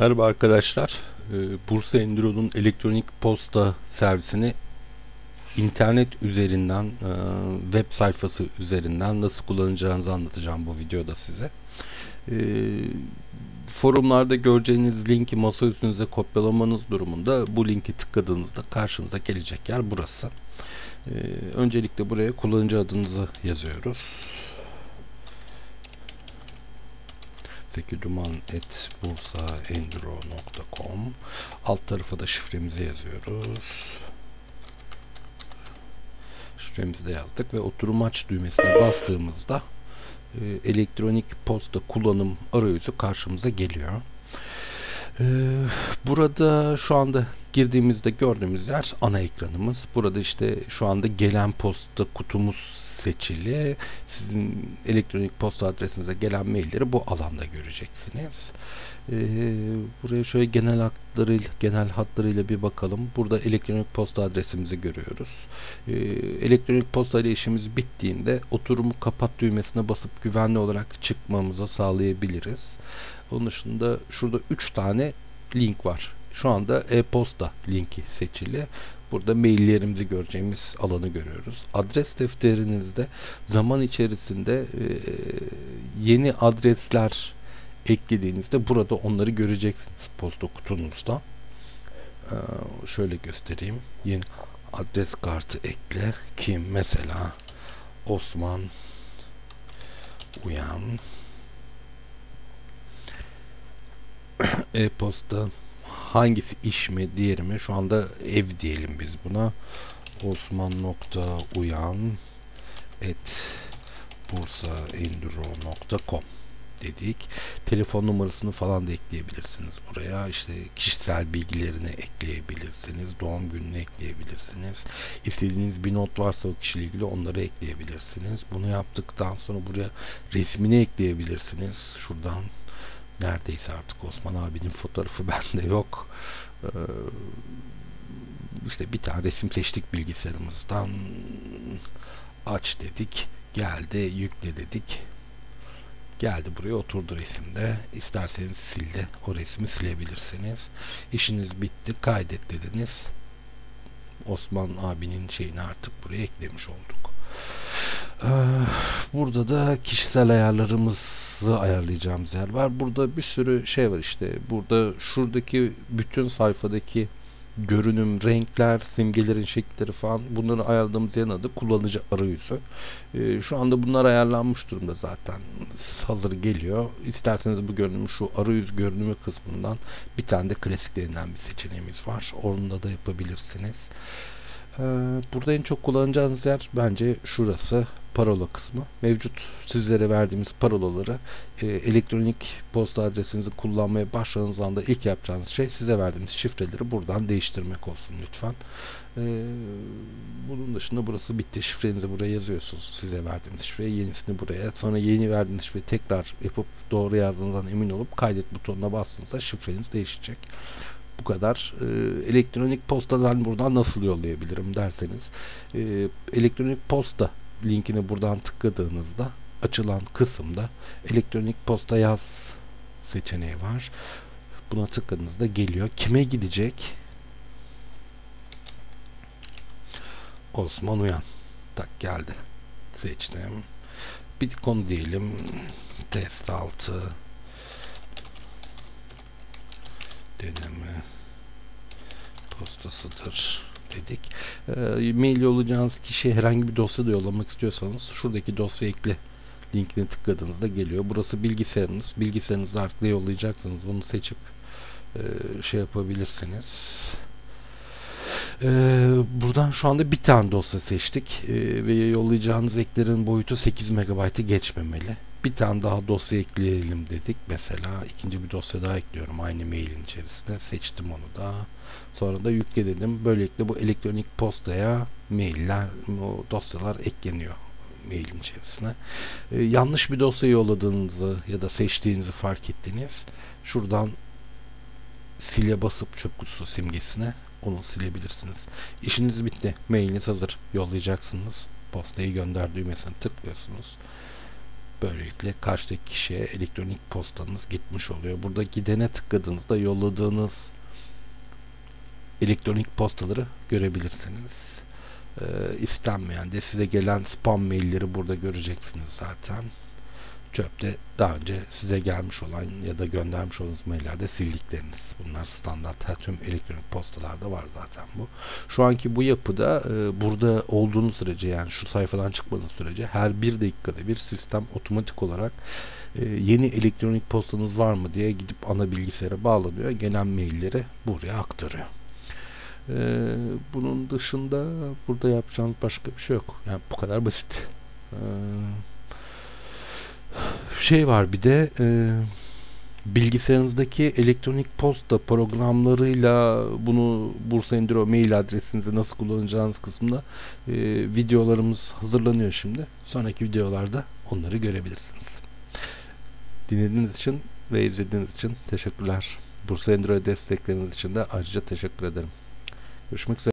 Merhaba arkadaşlar. Ee, Bursa Enduro'nun elektronik posta servisini internet üzerinden, e, web sayfası üzerinden nasıl kullanacağınızı anlatacağım bu videoda size. Ee, forumlarda göreceğiniz linki masa üstünüze kopyalamanız durumunda bu linki tıkladığınızda karşınıza gelecek yer burası. Ee, öncelikle buraya kullanıcı adınızı yazıyoruz. zekiduman.bursaenduro.com Alt tarafa da şifremizi yazıyoruz. Şifremizi de yazdık ve oturum aç düğmesine bastığımızda e, elektronik posta kullanım arayüzü karşımıza geliyor. E, burada şu anda girdiğimizde gördüğümüz yer ana ekranımız. Burada işte şu anda gelen posta kutumuz seçili. Sizin elektronik posta adresinize gelen mailleri bu alanda göreceksiniz. Ee, buraya şöyle genel hatlarıyla, genel hatlarıyla bir bakalım. Burada elektronik posta adresimizi görüyoruz. Ee, elektronik posta ile işimiz bittiğinde oturumu kapat düğmesine basıp güvenli olarak çıkmamıza sağlayabiliriz. Onun dışında şurada 3 tane link var. Şu anda e-posta linki seçili. Burada maillerimizi göreceğimiz alanı görüyoruz. Adres defterinizde zaman içerisinde e, yeni adresler eklediğinizde burada onları göreceksiniz posta kutunuzda. E, şöyle göstereyim. Yeni adres kartı ekle ki mesela Osman Uyan e-posta hangisi iş mi diğeri mi şu anda ev diyelim biz buna Osman uyan et bursaenduro.com dedik. Telefon numarasını falan da ekleyebilirsiniz buraya. İşte kişisel bilgilerini ekleyebilirsiniz. Doğum gününü ekleyebilirsiniz. İstediğiniz bir not varsa o kişiyle ilgili onları ekleyebilirsiniz. Bunu yaptıktan sonra buraya resmini ekleyebilirsiniz. Şuradan neredeyse artık Osman abinin fotoğrafı bende yok. Ee, işte bir tane resim seçtik bilgisayarımızdan. Aç dedik. Geldi yükle dedik. Geldi buraya oturdu resimde. İsterseniz sil de o resmi silebilirsiniz. İşiniz bitti. Kaydet dediniz. Osman abinin şeyini artık buraya eklemiş olduk. Ee, burada da kişisel ayarlarımızı ayarlayacağımız yer var. Burada bir sürü şey var işte. Burada şuradaki bütün sayfadaki görünüm, renkler, simgelerin şekilleri falan bunları ayarladığımız yerin adı kullanıcı arayüzü. Ee, şu anda bunlar ayarlanmış durumda zaten. Hazır geliyor. İsterseniz bu görünümü şu arayüz görünümü kısmından bir tane de klasiklerinden bir seçeneğimiz var. Orunda da yapabilirsiniz. Ee, burada en çok kullanacağınız yer bence şurası parola kısmı. Mevcut sizlere verdiğimiz parolaları e, elektronik posta adresinizi kullanmaya başladığınız anda ilk yapacağınız şey size verdiğimiz şifreleri buradan değiştirmek olsun lütfen. E, bunun dışında burası bitti. Şifrenizi buraya yazıyorsunuz. Size verdiğimiz şifreyi yenisini buraya. Sonra yeni verdiğiniz şifreyi tekrar yapıp doğru yazdığınızdan emin olup kaydet butonuna bastığınızda şifreniz değişecek bu kadar. E, elektronik postadan buradan nasıl yollayabilirim derseniz e, elektronik posta linkini buradan tıkladığınızda açılan kısımda elektronik posta yaz seçeneği var. Buna tıkladığınızda geliyor. Kime gidecek? Osman Uyan. Tak geldi. Seçtim. Bir konu diyelim. Test altı deneme postasıdır dedik. E, mail yollayacağınız kişiye herhangi bir dosya da yollamak istiyorsanız şuradaki dosya ekle linkine tıkladığınızda geliyor. Burası bilgisayarınız. Bilgisayarınızda artık ne yollayacaksınız bunu seçip e, şey yapabilirsiniz. E, buradan şu anda bir tane dosya seçtik e, ve yollayacağınız eklerin boyutu 8 MB'ı geçmemeli bir tane daha dosya ekleyelim dedik. Mesela ikinci bir dosya daha ekliyorum aynı mailin içerisine. Seçtim onu da. Sonra da yükle dedim. Böylelikle bu elektronik postaya mailler, o dosyalar ekleniyor mailin içerisine. Ee, yanlış bir dosya yolladığınızı ya da seçtiğinizi fark ettiniz. Şuradan sile basıp çöp kutusu simgesine onu silebilirsiniz. İşiniz bitti. Mailiniz hazır. Yollayacaksınız. Postayı gönder düğmesine tıklıyorsunuz Böylelikle karşıdaki kişiye elektronik postanız gitmiş oluyor. Burada gidene tıkladığınızda yolladığınız elektronik postaları görebilirsiniz. Ee, istenmeyen de size gelen spam mailleri burada göreceksiniz zaten. Çöpte daha önce size gelmiş olan ya da göndermiş olduğunuz maillerde sildikleriniz. Bunlar standart her tüm elektronik postalarda var zaten bu. Şu anki bu yapıda e, burada olduğunuz sürece yani şu sayfadan çıkmadığınız sürece her bir dakikada bir sistem otomatik olarak e, yeni elektronik postanız var mı diye gidip ana bilgisayara bağlanıyor. Gelen mailleri buraya aktarıyor. Ee, bunun dışında burada yapacağınız başka bir şey yok. Yani bu kadar basit. Ee, şey var bir de e, bilgisayarınızdaki elektronik posta programlarıyla bunu Bursa Enduro mail adresinizi nasıl kullanacağınız kısmında e, videolarımız hazırlanıyor şimdi. Sonraki videolarda onları görebilirsiniz. Dinlediğiniz için ve izlediğiniz için teşekkürler. Bursa Enduro destekleriniz için de ayrıca teşekkür ederim. Görüşmek üzere.